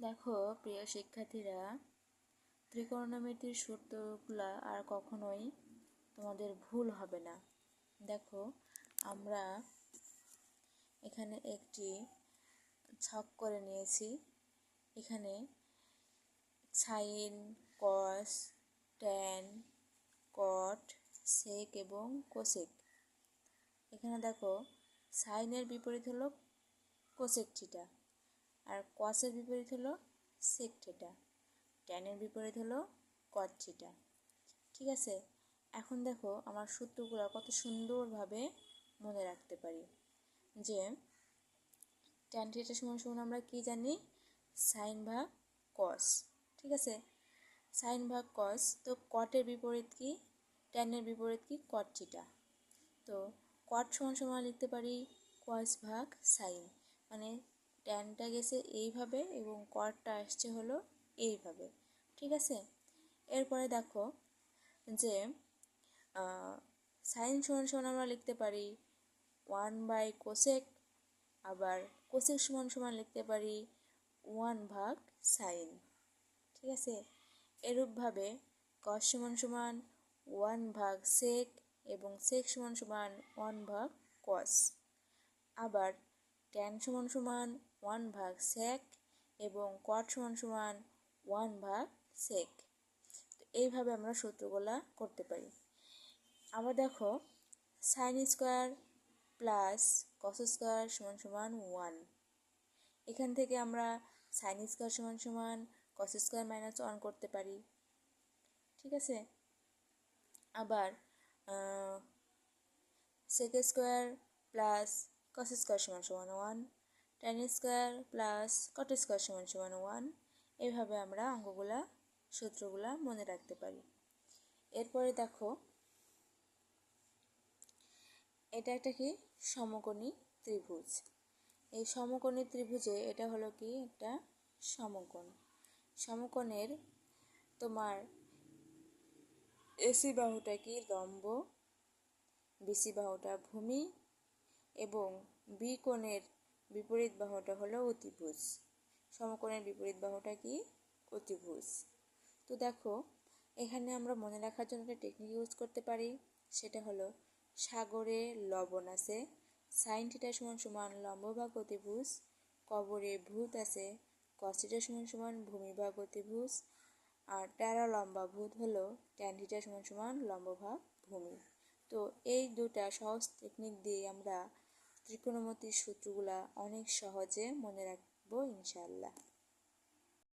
দেখো, প্রিয় শিক্ষার্থীরা, ত্রিকোণমিতির সূত্রগুলা আর কখনোই তোমাদের ভুল হবে না। দেখো, আমরা এখানে একটি ছক করে নিয়েছি। এখানে সাইন কস ট্যান কট সেক এবং কোসেক এখানে দেখো সাইনের বিপরীত হলো কোসেক আর কসের বিপরীত হলো সেক থিটা ট্যানের বিপরীত হলো কট ঠিক আছে? এখন দেখো আমার সূত্রগুলো কত সুন্দরভাবে মনে রাখতে পারি। যে ট্যান থিটা সমান সমান আমরা কি জানি? সাইন ভাগ কস ঠিক আছে? সাইন ভাগ কস তো কটের বিপরীত কি? ট্যানের বিপরীত কি? কট তো কট সমান সমান লিখতে পারি কস ভাগ সাইন মানে ট্যানটা গেছে এইভাবে এবং কটটা আসছে হলো এইভাবে, ঠিক আছে? এরপরে দেখো যে সাইন সমান সমান আমরা লিখতে পারি ওয়ান বাই কোসেক, আবার কোসেক সমান সমান লিখতে পারি ওয়ান ভাগ সাইন, ঠিক আছে? এরূপভাবে কস সমান সমান ওয়ান ভাগ সেক এবং সেক সমান সমান ওয়ান ভাগ কস, আবার ট্যান সমান সমান ওয়ান ভাগ সেক এবং কট সমান সমান ওয়ান ভাগ সেক। তো এইভাবে আমরা সূত্রগুলা করতে পারি। আবার দেখো sine square plus cos square সমান সমান ওয়ান। এখান থেকে আমরা সাইন স্কোয়ার সমান সমান কস স্কোয়ার মাইনাস ওয়ান করতে পারি। ঠিক আছে? আবার sec square plus cos square সমান সমান one tan square plus cot square সমান সমান ওয়ান এইভাবে আমরা অঙ্কগুলা, সূত্রগুলা মনে রাখতে পারি। এরপরে দেখো, এটা একটা কি? সমকোণী ত্রিভুজ। এই সমকোণী ত্রিভুজে এটা হলো কি? একটা সমকোণ। সমকোণের তোমার এসি বাহুটা কি? লম্ব। বিসি বাহুটা ভূমি এবং বি কোণের বিপরীত বাহুটা হলো অতিভুজ। সমকোণের বিপরীত বাহুটা কি? অতিভুজ। তো দেখো, এখানে আমরা মনে রাখার জন্য একটা টেকনিক ইউজ করতে পারি। সেটা হলো সাগরে লবণ আছে সাইন থিটা সমান সমান লম্বভাগ অতিভুজ, কবরে ভূত আছে কসিটা সমান সমান ভূমিভাগ অতিভুজ, আর ট্যারা লম্বা ভূত হলো ট্যান থিটা সমান সমান লম্বভাগ ভূমি। তো এই দুটা সহজ টেকনিক দিয়ে আমরা ত্রিকোণমিতির সূত্রগুলা অনেক সহজে মনে রাখব ইনশাল্লাহ